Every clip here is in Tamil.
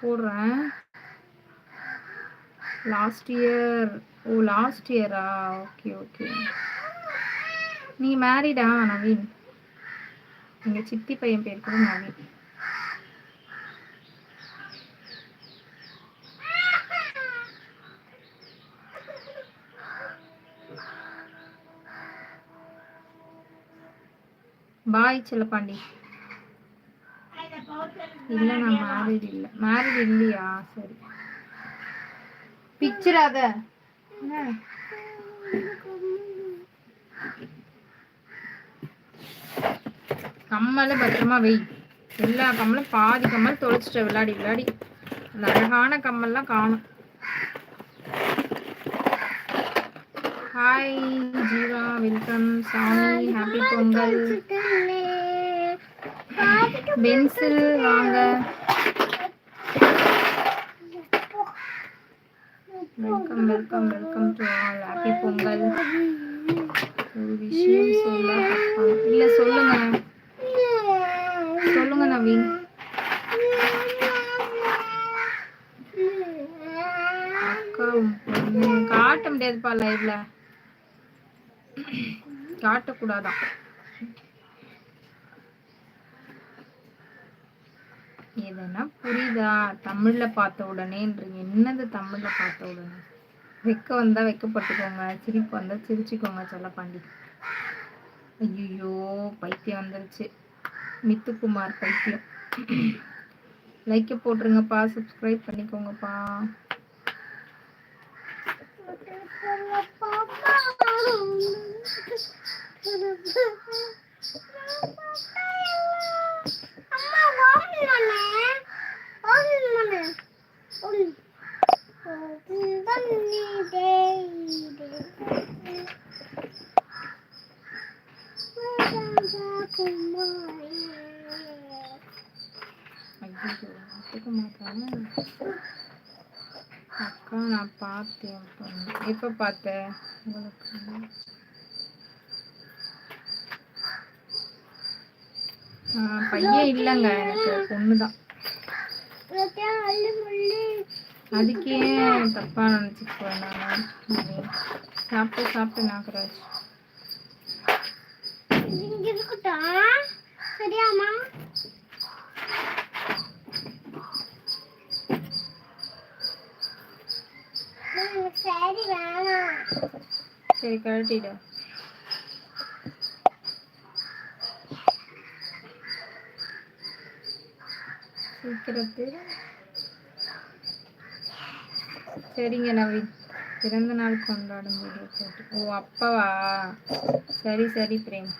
போடுறேன். லாஸ்ட் இயர் ஓ லாஸ்ட் இயரா ஓகே ஓகே நீ மேரிடா நவீன்? எங்கள் சித்தி பையன் பேர் கூட நவீன். பாய் செல்லப்பாண்டி. இல்லை நான் மேரிட் இல்லை. மேரிட் இல்லையா? சரி. பிச்சிடாத. கம்மல பத்திரமா வெய் எல்லா கம்மலும் பாதி கம்மல் தொலைச்சிட்ட. விளையாடி விளையாடி அந்த அழகான கம்மல்லாம் காணும். ஹாய் ஜீவா. வெல்கம் சாமி. ஹாப்பி பொங்கல். பென்சில் வாங்க. Welcome welcome welcome to all happy Pongal. ஒரு விஷயம் சொல்ல. இல்ல சொல்லுங்க. சொல்லுங்க நவீன். அக்கா காட்ட முடியாதுப்பா லைவ்ல காட்டக்கூடாதான். எதுனா புரியுதா? தமிழ்ல பார்த்த உடனேன்றீங்க என்னது தமிழ்ல பார்த்த உடனே? வெக்க வந்தா வெக்கப்பட்டுக்கோங்க சிரிப்பு வந்தா சிரிச்சுக்கோங்க செல்லப்பாண்டி ஐயோ பைத்தியம் வந்துருச்சு. மித்துக்குமார் பைத்தியம். லைக்க போட்டுருங்கப்பா சப்ஸ்கிரைப் பண்ணிக்கோங்கப்பா. அக்கா நான் பார்த்தேன் எப்ப பார்த்தேன் பையன் இல்லைங்க எனக்கு பொண்ணுதான். அதுக்கே தப்பா நினைச்சுக்குவேன் நான். சாப்பிட்டு சாப்பிட்டு நாகராஜ் சரியாமா சரி வேணாம் சரி கழட்டிடு சீக்கிரத்தில் சரிங்க நவீன் பிறந்த நாள் கொண்டாடும் வீடியோ போட்டு. ஓ அப்பாவா? சரி சரி Prem.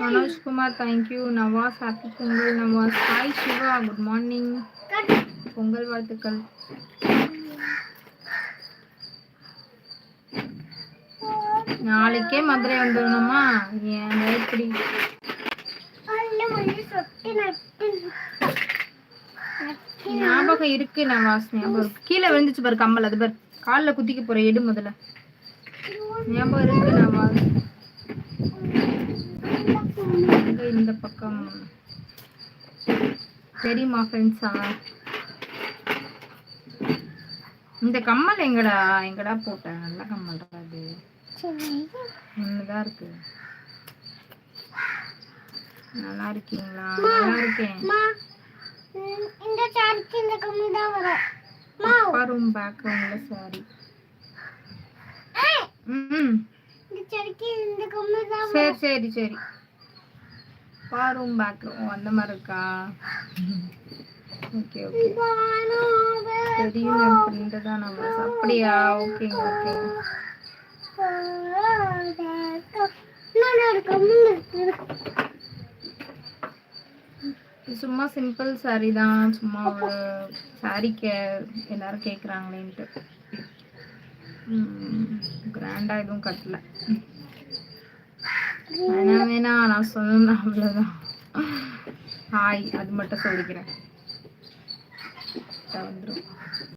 Manoj Kumar thank you Nawaz happy Pongal. Nawaz hi Siva. Good. Morning Pongal வாழ்த்துக்கள். நாளைக்கே மதுரை வந்துடணுமா? ஏன் எப்படி. ஞாபகம் இருக்கு நவாஸ் ஞாபகம் இருக்கு கீழே விழுந்துச்சு பாரு கம்மல் அது பாரு. காலில் குத்திக்க போற எடு முதல்ல. ஞாபகம் இருக்கு நவாஸ் எங்க இந்த பக்கம். தெரியுமா ஃப்ரெண்ட்ஸா இந்த கம்மல் எங்கடா? எங்கடா போட்டேன் நல்ல கம்மல் அது. ஒண்ணுதான் இருக்கு நல்லா இருக்கீங்களா நல்லா இருக்கேன் இந்த சார்ஜ் இந்த கம்மி தான் வரும். அப்பா ரூம் பேக்ரவுண்ட்ல சாரி ம். இந்த சார்ஜ் இந்த கம்மி தான் சரி சரி சரி. அப்பா ரூம் பேக்ரவுண்ட் அந்த மாதிரி இருக்கா? Okay okay. தெரியும் என் ஃப்ரெண்டு தான் நம்ம அப்படியா? ஓகேங்க ஓகேங்க இன்னொரு கம்மி இருக்கு இது சும்மா சிம்பிள் சாரி தான் சும்மா ஒரு சாரிக்கு எல்லாரும் கேட்குறாங்களேன்ட்டு கிராண்டா எதுவும் கட்டல. வேணா வேணா நான் சொன்னேன் அவ்வளோதான் ஹாய் அது மட்டும் சொல்லிக்கிறேன். வந்துடும்